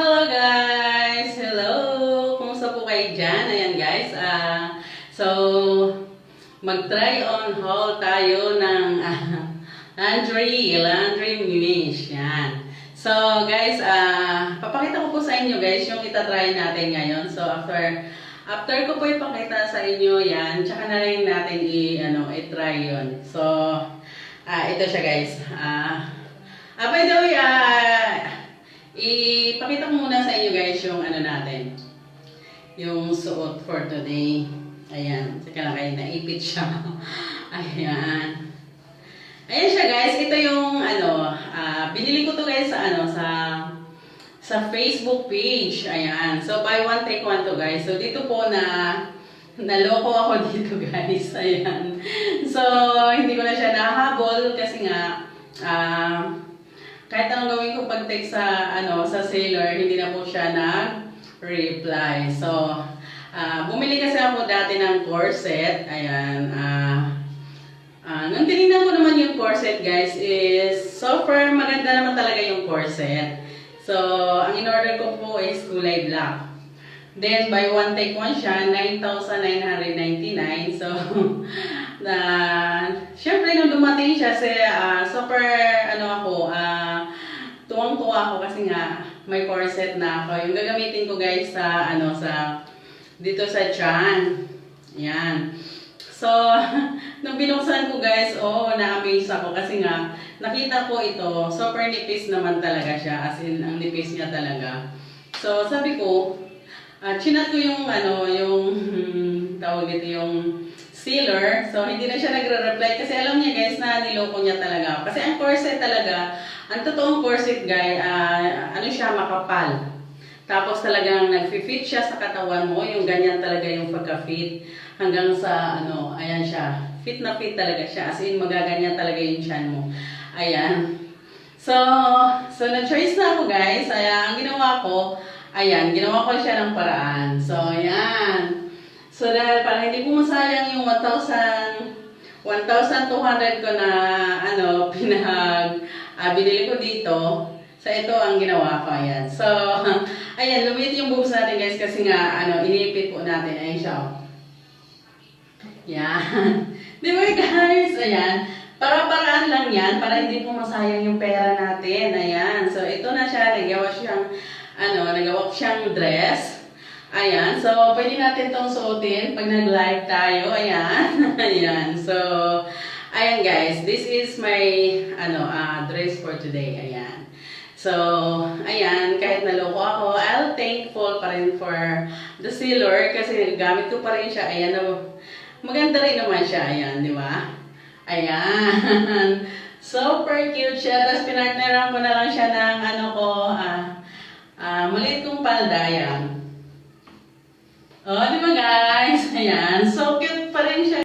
Hello guys! Hello! Kumusta po kayo dyan? Ayan guys, ah so mag-try on haul tayo ng ah, laundry, laundry mesh. Yan. So guys, ah papakita ko po sa inyo guys yung itatry natin ngayon. So after after ko po ipakita sa inyo yan, tsaka na rin natin i ano i-try yon. So ah ito siya guys. Ah ah by the way, ah ipakita ko muna sa inyo guys yung ano natin. Yung suot for today. Ayan, saka lang kayo naipit siya. Ayan. Ayan siya guys, ito yung ano, ah, binili ko to guys sa ano, sa sa Facebook page. Ayan. So buy one take one to guys. So dito po na naloko ako dito guys. Ayan. So hindi ko na siya nahabol kasi nga ah kahit anong gawin ko pag text sa ano sa seller, hindi na po siya nag-reply. So ah bumili kasi ako dati ng corset. Ayan. ah Ah, nung tinignan ko naman yung corset guys is so far maganda naman talaga yung corset. So, ang in-order ko po is kulay black. Then, by one take one siya, 9,999. So, na, syempre nung dumating siya, si, ah, super, tuwang-tuwa ako kasi nga, may corset na ako. Yung gagamitin ko guys sa, ano, sa, dito sa tiyan. Yan. So, nung binuksan ko guys, oo, na-amaze ako kasi nga, nakita ko ito, super nipis naman talaga siya, as in, ang nipis niya talaga. So, sabi ko, uh, chinat ko yung, ano, yung, hmm, tawag dito yung sealer. So, hindi na siya nagre-reply kasi alam niya guys na niloko niya talaga. Kasi ang corset talaga, ang totoong corset guy, ah, ano siya, makapal. Tapos talagang nag-fit siya sa katawan mo, yung ganyan talaga yung pagka-fit. Hanggang sa, ano, ayan siya. Fit na fit talaga siya. As in, magaganyan talaga yung chan mo. Ayan. So, so na-choice na ako guys. Ayan, ang ginawa ko, ayan, ginawa ko siya ng paraan. So, ayan. So, dahil para hindi po masayang yung 1,000, 1,200 ko na, ano, pinag, ah, binili ko dito. So, ito ang ginawa ko. Ayan. So, ayan, lumit yung boobs natin guys kasi nga, ano, inipit po natin. Ayan siya. oh. Yan. Di ba guys? Ayan. Para-paraan lang yan para hindi po masayang yung pera natin. Ayan. So, ito na siya. Nagawa siyang, ano, nagawa siyang dress. Ayan. So, pwede natin tong suotin pag nag-live tayo. Ayan. Ayan. So, ayan guys. This is my, ano, uh, dress for today. Ayan. So, ayan, kahit naloko ako, I'll thankful pa rin for the sealer kasi gamit ko pa rin siya. Ayan, no, maganda rin naman siya. Ayan, di ba? Ayan. Super cute siya. Tapos pinartneran ko na lang siya ng ano ko, ah, ah, maliit kong palda. Ayan. Oh, di ba guys? Ayan. So cute pa rin siya.